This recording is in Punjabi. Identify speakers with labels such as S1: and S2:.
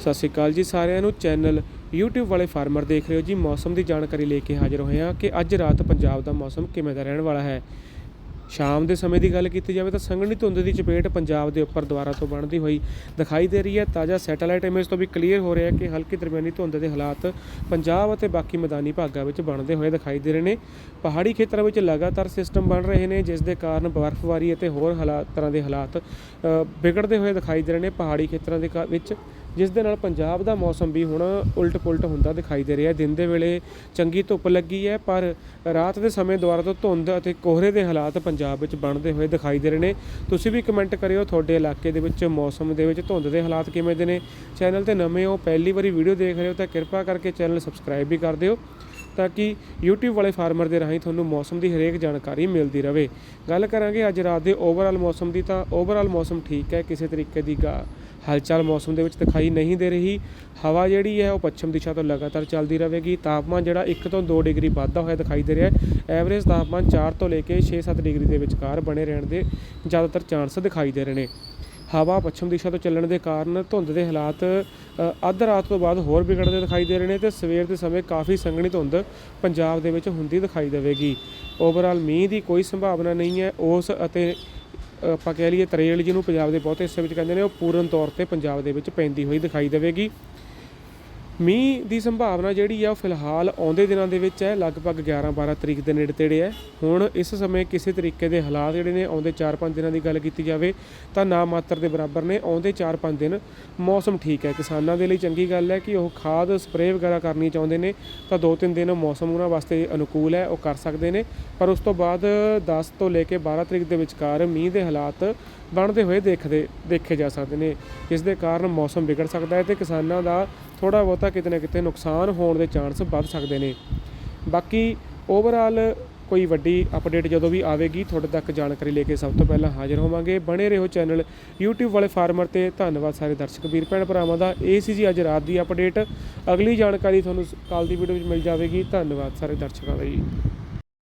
S1: ਸਤਿ ਸ਼੍ਰੀ ਅਕਾਲ ਜੀ ਸਾਰਿਆਂ ਨੂੰ। ਚੈਨਲ YouTube ਵਾਲੇ ਫਾਰਮਰ ਦੇਖ ਰਹੇ ਹੋ ਜੀ। ਮੌਸਮ ਦੀ ਜਾਣਕਾਰੀ ਲੈ ਕੇ ਹਾਜ਼ਰ ਹੋਏ ਹਾਂ ਕਿ ਅੱਜ ਰਾਤ ਪੰਜਾਬ ਦਾ ਮੌਸਮ ਕਿਵੇਂ ਦਾ ਰਹਿਣ ਵਾਲਾ ਹੈ। ਸ਼ਾਮ ਦੇ ਸਮੇਂ ਦੀ ਗੱਲ ਕੀਤੀ ਜਾਵੇ ਤਾਂ ਸੰਘਣੀ ਧੁੰਦ ਦੀ ਚਪੇਟ ਪੰਜਾਬ ਦੇ ਉੱਪਰ ਦੁਆਰਾ ਤੋਂ ਬਣਦੀ ਹੋਈ ਦਿਖਾਈ ਦੇ ਰਹੀ ਹੈ। ਤਾਜ਼ਾ ਸੈਟੇਲਾਈਟ ਇਮੇਜ ਤੋਂ ਵੀ ਕਲੀਅਰ ਹੋ ਰਿਹਾ ਹੈ ਕਿ ਹਲਕੀ ਦਰਮਿਆਨੀ ਧੁੰਦ ਦੇ ਹਾਲਾਤ ਪੰਜਾਬ ਅਤੇ ਬਾਕੀ ਮੈਦਾਨੀ ਭਾਗਾਂ ਵਿੱਚ ਬਣਦੇ ਹੋਏ ਦਿਖਾਈ ਦੇ ਰਹੇ ਨੇ। ਪਹਾੜੀ ਖੇਤਰਾਂ ਵਿੱਚ ਲਗਾਤਾਰ ਸਿਸਟਮ ਬਣ ਰਹੇ ਨੇ, ਜਿਸ ਦੇ ਕਾਰਨ ਬਰਫ਼ਬਾਰੀ ਅਤੇ ਹੋਰ ਹਾਲਾਤ ਤਰ੍ਹਾਂ ਦੇ ਹਾਲਾਤ ਵਿਗੜਦੇ ਹੋਏ ਦਿਖਾਈ ਦੇ ਰਹੇ ਨੇ। ਪਹਾੜੀ ਖੇਤਰਾਂ ਦੇ ਕਾ- ਵਿੱਚ ਜਿਸ ਦੇ ਨਾਲ ਪੰਜਾਬ ਦਾ ਮੌਸਮ ਵੀ ਹੁਣ ਉਲਟ-ਪੁਲਟ ਹੁੰਦਾ ਦਿਖਾਈ ਦੇ ਰਿਹਾ ਦਿਨ ਦੇ ਵੇਲੇ ਚੰਗੀ ਧੁੱਪ ਲੱਗੀ ਹੈ, ਪਰ ਰਾਤ ਦੇ ਸਮੇਂ ਦੁਆਰਾ ਤੋਂ ਧੁੰਦ ਅਤੇ ਕੋਹਰੇ ਦੇ ਹਾਲਾਤ ਪੰਜਾਬ ਵਿੱਚ ਬਣਦੇ ਹੋਏ ਦਿਖਾਈ ਦੇ ਰਹੇ ਨੇ। ਤੁਸੀਂ ਵੀ ਕਮੈਂਟ ਕਰਿਓ, ਤੁਹਾਡੇ ਇਲਾਕੇ ਦੇ ਵਿੱਚ ਮੌਸਮ ਦੇ ਵਿੱਚ ਧੁੰਦ ਦੇ ਹਾਲਾਤ ਕਿਵੇਂ ਦੇ ਨੇ। ਚੈਨਲ ਤੇ ਨਵੇਂ ਹੋ, ਪਹਿਲੀ ਵਾਰੀ ਵੀਡੀਓ ਦੇਖ ਰਹੇ ਹੋ ਤਾਂ ਕਿਰਪਾ ਕਰਕੇ ਚੈਨਲ ਸਬਸਕ੍ਰਾਈਬ ਵੀ ਕਰ ਦਿਓ ਤਾਂ ਕਿ YouTube ਵਾਲੇ ਫਾਰਮਰ ਦੇ ਰਾਹੀਂ ਤੁਹਾਨੂੰ ਮੌਸਮ ਦੀ ਹਰੇਕ ਜਾਣਕਾਰੀ ਮਿਲਦੀ ਰਹੇ। ਗੱਲ ਕਰਾਂਗੇ ਅੱਜ ਰਾਤ ਦੇ ਓਵਰਆਲ ਮੌਸਮ ਦੀ ਤਾਂ ਓਵਰਆਲ ਮੌਸਮ ਠੀਕ ਹੈ, ਕਿਸੇ ਤਰੀਕੇ ਦੀ ਗਾ- ਹਲਚਲ ਮੌਸਮ ਦੇ ਵਿੱਚ ਦਿਖਾਈ ਨਹੀਂ ਦੇ ਰਹੀ। ਹਵਾ ਜਿਹੜੀ ਹੈ ਉਹ ਪੱਛਮ ਦਿਸ਼ਾ ਤੋਂ ਲਗਾਤਾਰ ਚੱਲਦੀ ਰਹੇਗੀ। ਤਾਪਮਾਨ ਜਿਹੜਾ 1 ਤੋਂ 2 ਡਿਗਰੀ ਵਾਧਾ ਹੋਇਆ ਦਿਖਾਈ ਦੇ ਰਿਹਾ ਹੈ। ਐਵਰੇਜ ਤਾਪਮਾਨ 4 ਤੋਂ ਲੈ ਕੇ 6-7 ਡਿਗਰੀ ਦੇ ਵਿਚਕਾਰ ਬਣੇ ਰਹਿਣ ਦੇ ਜ਼ਿਆਦਾਤਰ ਚਾਂਸ ਦਿਖਾਈ ਦੇ ਰਹੇ ਨੇ। ਹਵਾ ਪੱਛਮ ਦਿਸ਼ਾ ਤੋਂ ਚੱਲਣ ਦੇ ਕਾਰਨ ਧੁੰਦ ਦੇ ਹਾਲਾਤ ਅੱਧ ਰਾਤ ਤੋਂ ਬਾਅਦ ਹੋਰ ਵਿਗੜਦੇ ਦਿਖਾਈ ਦੇ ਰਹੇ ਨੇ ਤੇ ਸਵੇਰ ਦੇ ਸਮੇਂ ਕਾਫੀ ਸੰਘਣੀ ਧੁੰਦ ਪੰਜਾਬ ਦੇ ਵਿੱਚ ਹੁੰਦੀ ਦਿਖਾਈ ਦੇਵੇਗੀ। ਓਵਰਆਲ ਮੀਂਹ ਦੀ ਕੋਈ ਸੰਭਾਵਨਾ ਨਹੀਂ ਹੈ। ਉਸ ਅਤੇ ਆਪਾਂ ਕਹਿ ਲਈਏ ਤਰੇਲ ਜਿਹਨੂੰ ਪੰਜਾਬ ਦੇ ਬਹੁਤੇ ਹਿੱਸੇ ਵਿੱਚ ਕਹਿੰਦੇ ਨੇ, ਉਹ ਪੂਰਨ ਤੌਰ ਤੇ ਪੰਜਾਬ ਦੇ ਵਿੱਚ ਪੈਂਦੀ ਹੋਈ ਦਿਖਾਈ ਦੇਵੇਗੀ। ਮੀਂਹ ਦੀ ਸੰਭਾਵਨਾ ਜਿਹੜੀ ਆ ਉਹ ਫਿਲਹਾਲ ਆਉਂਦੇ ਦਿਨਾਂ ਦੇ ਵਿੱਚ ਹੈ, ਲਗਭਗ 11-12 ਤਰੀਕ ਦੇ ਨੇੜੇ ਤੇੜੇ ਹੈ। ਹੁਣ ਇਸ ਸਮੇਂ ਕਿਸੇ ਤਰੀਕੇ ਦੇ ਹਾਲਾਤ ਜਿਹੜੇ ਨੇ, ਆਉਂਦੇ 4-5 ਦਿਨਾਂ ਦੀ ਗੱਲ ਕੀਤੀ ਜਾਵੇ ਤਾਂ ਨਾ ਮਾਤਰ ਦੇ ਬਰਾਬਰ ਨੇ, ਆਉਂਦੇ 4-5 ਦਿਨ ਮੌਸਮ ਠੀਕ ਹੈ। ਕਿਸਾਨਾਂ ਦੇ ਲਈ ਚੰਗੀ ਗੱਲ ਹੈ ਕਿ ਉਹ ਖਾਦ ਸਪਰੇਅ ਵਗੈਰਾ ਕਰਨੀ ਚਾਹੁੰਦੇ ਨੇ ਤਾਂ 2-3 ਦਿਨ ਮੌਸਮ ਉਹਨਾਂ ਵਾਸਤੇ ਅਨੁਕੂਲ ਹੈ, ਉਹ ਕਰ ਸਕਦੇ ਨੇ। ਪਰ ਉਸ ਤੋਂ ਬਾਅਦ 10 ਤੋਂ ਲੈ ਕੇ 12 ਤਰੀਕ ਦੇ ਵਿਚਕਾਰ ਮੀਂਹ ਦੇ ਹਾਲਾਤ ਬਣਦੇ ਹੋਏ ਦੇਖਦੇ, ਦੇਖੇ ਜਾ ਸਕਦੇ ਨੇ, ਜਿਸ ਦੇ ਕਾਰਨ ਮੌਸਮ ਵਿਗੜ ਸਕਦਾ ਹੈ ਤੇ ਕਿਸਾਨਾਂ ਦਾ ਥੋੜਾ ਬਹੁਤਾ ਕਿਤੇ ਨਾ ਕਿਤੇ ਨੁਕਸਾਨ ਹੋਣ ਦੇ ਚਾਂਸ ਵੱਧ ਸਕਦੇ ਨੇ। ਬਾਕੀ ਓਵਰਆਲ ਕੋਈ ਵੱਡੀ ਅਪਡੇਟ ਜਦੋਂ ਵੀ ਆਵੇਗੀ, ਤੁਹਾਡੇ ਤੱਕ ਜਾਣਕਾਰੀ ਲੈ ਕੇ ਸਭ ਤੋਂ ਪਹਿਲਾਂ ਹਾਜ਼ਰ ਹੋਵਾਂਗੇ। ਬਣੇ ਰਹੋ ਚੈਨਲ YouTube ਵਾਲੇ ਫਾਰਮਰ ਤੇ। ਧੰਨਵਾਦ ਸਾਰੇ ਦਰਸ਼ਕ ਵੀਰ ਭੈਣ ਭਰਾਵਾਂ ਦਾ। ਇਹ ਸੀ ਜੀ ਅੱਜ ਰਾਤ ਦੀ ਅਪਡੇਟ ਅਗਲੀ ਜਾਣਕਾਰੀ ਤੁਹਾਨੂੰ ਕੱਲ ਦੀ ਵੀਡੀਓ ਵਿੱਚ ਮਿਲ ਜਾਵੇਗੀ। ਧੰਨਵਾਦ ਸਾਰੇ ਦਰਸ਼ਕਾਂ ਦਾ ਜੀ